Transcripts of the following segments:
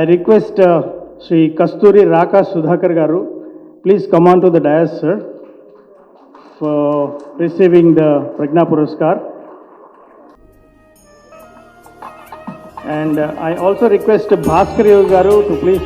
Now, I request uh, Sri Kasturi Raka Sudhakar Garu, please come on to the dais, sir, for receiving the Prajna Puraskar. And uh, I also request Bhaskar Yogi Garu to please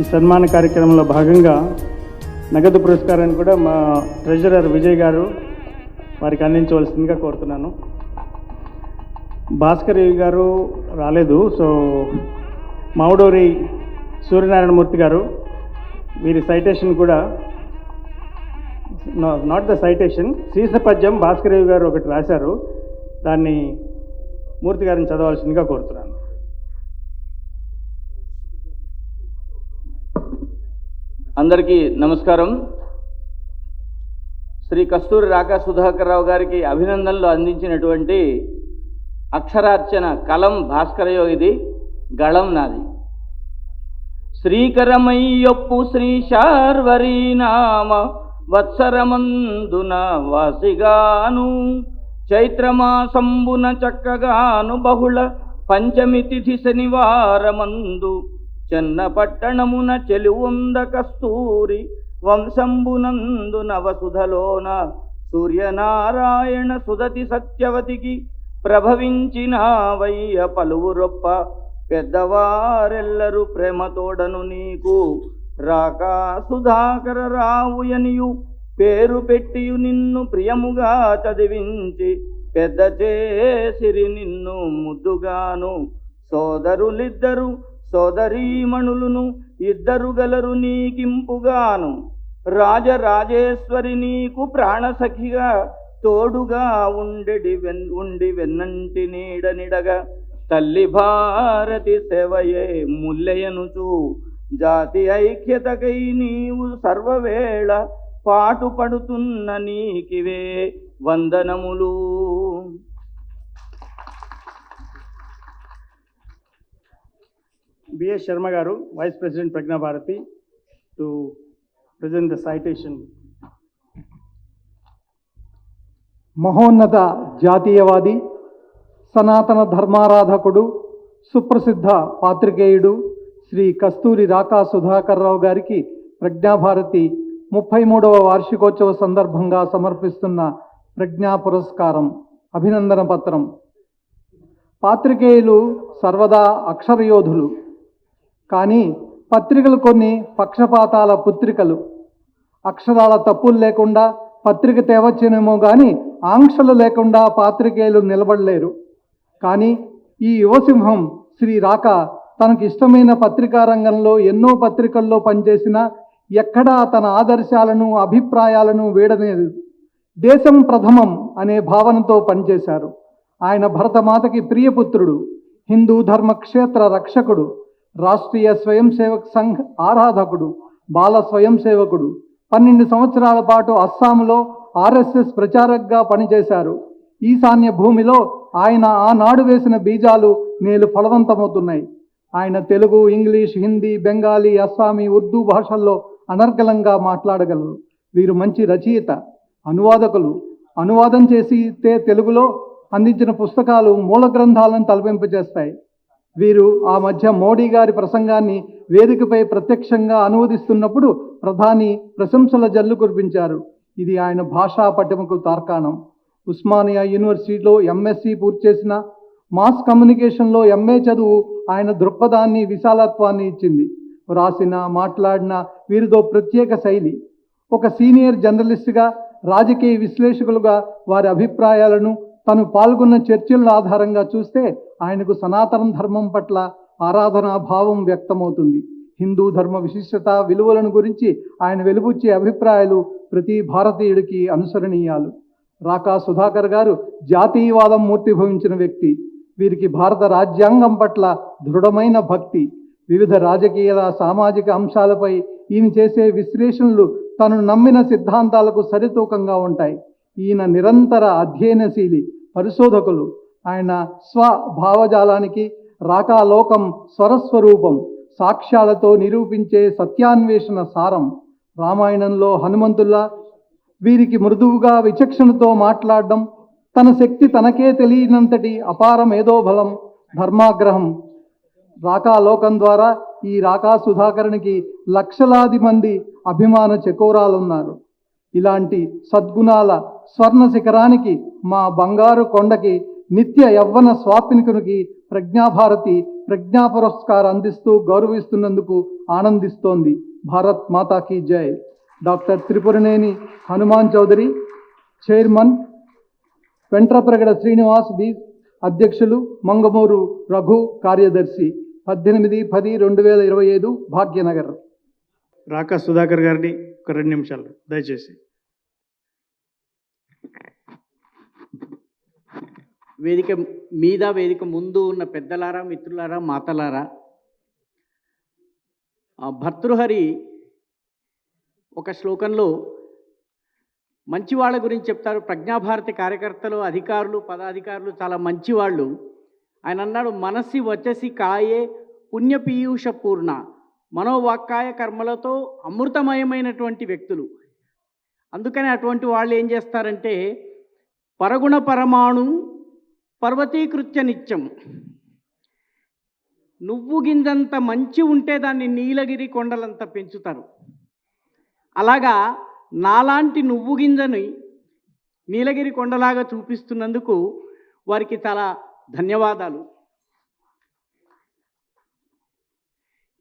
ఈ సన్మాన కార్యక్రమంలో భాగంగా నగదు పురస్కారాన్ని కూడా మా treasurer Vijay గారు వారికి అందించవలసిందిగా కోరుతున్నాను. భాస్కర్ గారు రాలేదు సో మావుడూరి సూర్యనారాయణమూర్తి గారు వీరి సైటేషన్ కూడా నాట్ ద సైటేషన్ శీర్షపద్యం భాస్కర్ గారు ఒకటి రాశారు. దాన్ని మూర్తి గారిని చదవాల్సిందిగా కోరుతున్నాను. అందరికీ నమస్కారం. శ్రీ కస్తూరి రాకా సుధాకర్ రావు గారికి అభినందనలు అందించినటువంటి అక్షరార్చన కలం భాస్కరయోగిది గళం నాది. శ్రీకరమయ్యొప్పు శ్రీ నామ వత్సరమందున వాసిగాను చైత్రమాసంబున చక్కగాను బహుళ పంచమి తిథి శనివారమందు చెన్న పట్టణమున చెలువుంద కస్తూరి వంశంబునందు నవసుధలోన సూర్యనారాయణ సుదతి సత్యవతికి ప్రభవించిన వయ్య పలువురొప్ప పెద్దవారెల్లరూ ప్రేమతోడను నీకు. రాకా సుధాకర రావుయనియు పేరు పెట్టియు నిన్ను ప్రియముగా చదివించి పెద్ద చేసిరి నిన్ను ముద్దుగాను సోదరులిద్దరు సోదరీమణులును ఇద్దరు గలరు నీకింపుగాను. రాజరాజేశ్వరి నీకు ప్రాణసఖిగా తోడుగా ఉండెడి వెన్ ఉండి వెన్నంటి నీడనిడగా. తల్లి భారతి సేవయే ముల్లయనుచు. జాతి ఐక్యతకై నీవు సర్వవేళ పాటుపడుతున్న నీకివే వందనములు. BS Sharma garu vice president Pragnabharati to present the citation మహోన్నత జాతీయవాది సనాతన ధర్మారాధకుడు సుప్రసిద్ధ పాత్రికేయుడు శ్రీ కస్తూరి రాకా సుధాకర్ రావు గారికి ప్రజ్ఞాభారతి ముప్పై మూడవ వార్షికోత్సవ సందర్భంగా సమర్పిస్తున్న ప్రజ్ఞా పురస్కారం అభినందన పత్రం. పాత్రికేయులు సర్వదా అక్షరయోధులు. కానీ పత్రికలు కొన్ని పక్షపాతాల పుత్రికలు. అక్షరాల తప్పులు లేకుండా పత్రిక తేవచ్చునేమో కానీ ఆంక్షలు లేకుండా పాత్రికేయులు నిలబడలేరు. కానీ ఈ యువసింహం శ్రీ రాక తనకు ఇష్టమైన పత్రికా రంగంలో ఎన్నో పత్రికల్లో పనిచేసిన ఎక్కడా తన ఆదర్శాలను అభిప్రాయాలను వీడలేదు. దేశం ప్రథమం అనే భావనతో పనిచేశారు. ఆయన భరతమాతకి ప్రియపుత్రుడు హిందూ ధర్మక్షేత్ర రక్షకుడు. రాష్ట్రీయ స్వయం సేవక్ సంఘ్ ఆరాధకుడు బాల స్వయం సేవకుడు పన్నెండు సంవత్సరాల పాటు అస్సాంలో ఆర్ఎస్ఎస్ ప్రచారకగా పనిచేశారు. ఈశాన్య భూమిలో ఆయన ఆనాడు వేసిన బీజాలు నేలు ఫలవంతమవుతున్నాయి. ఆయన తెలుగు ఇంగ్లీష్ హిందీ బెంగాలీ అస్సామీ ఉర్దూ భాషల్లో అనర్గళంగా మాట్లాడగలరు. వీరు మంచి రచయిత అనువాదకులు. అనువాదం చేసి తెలుగులో అందించిన పుస్తకాలు మూల గ్రంథాలను తలపింపజేస్తాయి వీరు ఆ మధ్య మోడీ గారి ప్రసంగాన్ని వేదికపై ప్రత్యక్షంగా అనువదిస్తున్నప్పుడు ప్రధాని ప్రశంసల జల్లు కురిపించారు. ఇది ఆయన భాషా పఠిమకు తార్కాణం. ఉస్మానియా యూనివర్సిటీలో ఎంఎస్సి పూర్తి చేసిన మాస్ కమ్యూనికేషన్లో ఎంఏ చదువు ఆయన దృక్పథాన్ని విశాలత్వాన్ని ఇచ్చింది. వ్రాసిన మాట్లాడిన వీరితో ప్రత్యేక శైలి. ఒక సీనియర్ జర్నలిస్ట్గా రాజకీయ విశ్లేషకులుగా వారి అభిప్రాయాలను తను పాల్గొన్న చర్చల ఆధారంగా చూస్తే ఆయనకు సనాతన ధర్మం పట్ల ఆరాధనా భావం వ్యక్తమవుతుంది. హిందూ ధర్మ విశిష్టత విలువలను గురించి ఆయన వెలుబుచ్చే అభిప్రాయాలు ప్రతి భారతీయుడికి అనుసరణీయాలు. రాకా సుధాకర్ గారు జాతీయవాదం మూర్తిభవించిన వ్యక్తి. వీరికి భారత రాజ్యాంగం పట్ల దృఢమైన భక్తి. వివిధ రాజకీయ సామాజిక అంశాలపై ఈయన చేసే విశ్లేషణలు తను నమ్మిన సిద్ధాంతాలకు సరితూకంగా ఉంటాయి. ఈయన నిరంతర అధ్యయనశీలి పరిశోధకులు. ఆయన స్వ భావజాలానికి రాకాలోకం స్వరస్వరూపం సాక్ష్యాలతో నిరూపించే సత్యాన్వేషణ సారం. రామాయణంలో హనుమంతుల్లా వీరికి మృదువుగా విచక్షణతో మాట్లాడడం తన శక్తి తనకే తెలియనంతటి అపార మేధోబలం ధర్మాగ్రహం. రాకాలోకం ద్వారా ఈ రాకా సుధాకరునికి లక్షలాది మంది అభిమాన చకోరాలున్నారు. ఇలాంటి సద్గుణాల స్వర్ణ శిఖరానికి మా బంగారు కొండకి నిత్య యవ్వన స్వాతినికునికి ప్రజ్ఞాభారతి ప్రజ్ఞా పురస్కారం అందిస్తూ గౌరవిస్తున్నందుకు ఆనందిస్తోంది భారత్ మాతాకి జై. Doctor Tripuraneni Hanuman Chowdary chairman Ventrapragada Srinivas B అధ్యక్షులు మంగమూరు రఘు కార్యదర్శి. పద్దెనిమిది పది రెండు వేల ఇరవై ఐదు భాగ్యనగర్. రాకా సుధాకర్ గారిని ఒక రెండు నిమిషాలు దయచేసి. వేదిక మీద వేదిక ముందు ఉన్న పెద్దలారా మిత్రులారా మాతలారా ఆ భర్తృహరి ఒక శ్లోకంలో మంచి వాళ్ళ గురించి చెప్తారు. ప్రజ్ఞాభారతి కార్యకర్తలు అధికారులు పదాధికారులు చాలా మంచివాళ్ళు. ఆయన అన్నాడు మనసి వచసి కాయే పుణ్యపీయూష పూర్ణ మనోవాక్కాయ కర్మలతో అమృతమయమైనటువంటి వ్యక్తులు. అందుకని అటువంటి వాళ్ళు ఏం చేస్తారంటే పరగుణ పరమాణు పర్వతీకృత్య నిత్యం. నువ్వు గింజంత మంచి ఉంటే దాన్ని నీలగిరి కొండలంత పెంచుతారు. అలాగా నాలాంటి నువ్వు గింజని నీలగిరి కొండలాగా చూపిస్తున్నందుకు వారికి చాలా ధన్యవాదాలు.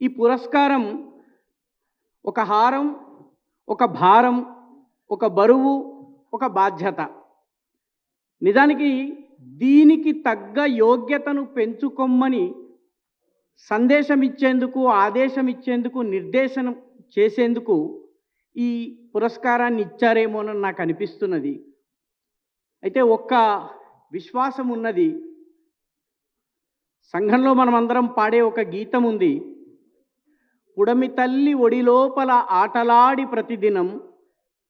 ఈ పురస్కారం ఒక హారం ఒక భారం ఒక బరువు ఒక బాధ్యత. నిజానికి దీనికి తగ్గ యోగ్యతను పెంచుకొమ్మని సందేశం ఇచ్చేందుకు ఆదేశం ఇచ్చేందుకు నిర్దేశనం చేసేందుకు ఈ పురస్కారాన్ని ఇచ్చారేమోనని నాకు అనిపిస్తున్నది. అయితే ఒక్క విశ్వాసం ఉన్నది. సంఘంలో మనమందరం పాడే ఒక గీతం ఉంది. పుడమి తల్లి ఒడిలోపల ఆటలాడి ప్రతిదినం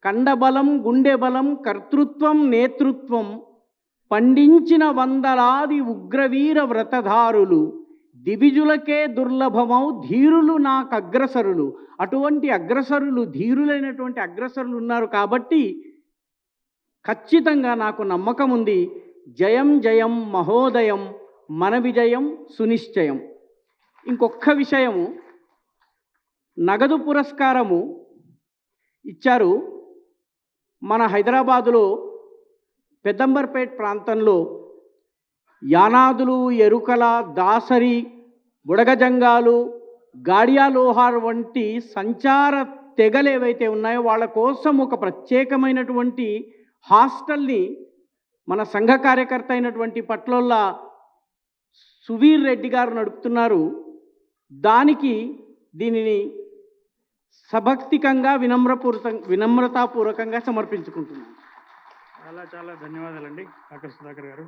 కండబలం గుండె బలం కర్తృత్వం నేతృత్వం పండించిన వందలాది ఉగ్రవీర వ్రతధారులు దివిజులకే దుర్లభమౌ ధీరులు నాకు అగ్రసరులు. అటువంటి అగ్రసరులు ధీరులైనటువంటి అగ్రసరులు ఉన్నారు కాబట్టి ఖచ్చితంగా నాకు నమ్మకం ఉంది. జయం జయం మహోదయం మన విజయం సునిశ్చయం. ఇంకొక్క విషయము నగదు పురస్కారము ఇచ్చారు మన హైదరాబాదులో పెద్దంబర్పేట్ ప్రాంతంలో యానాదులు ఎరుకల దాసరి బుడగజంగాలు గాడియాలోహార్ వంటి సంచార తెగలు ఏవైతే ఉన్నాయో వాళ్ళ కోసం ఒక ప్రత్యేకమైనటువంటి హాస్టల్ని మన సంఘ కార్యకర్త అయినటువంటి పట్లోళ్ళ సువీర్ రెడ్డి గారు నడుపుతున్నారు. దానికి దీనిని సభక్తికంగా వినమ్రపూర్త వినమ్రతాపూర్వకంగా సమర్పించుకుంటున్నాను చాలా చాలా ధన్యవాదాలండి డాక్టర్ సుధాకర్ గారు.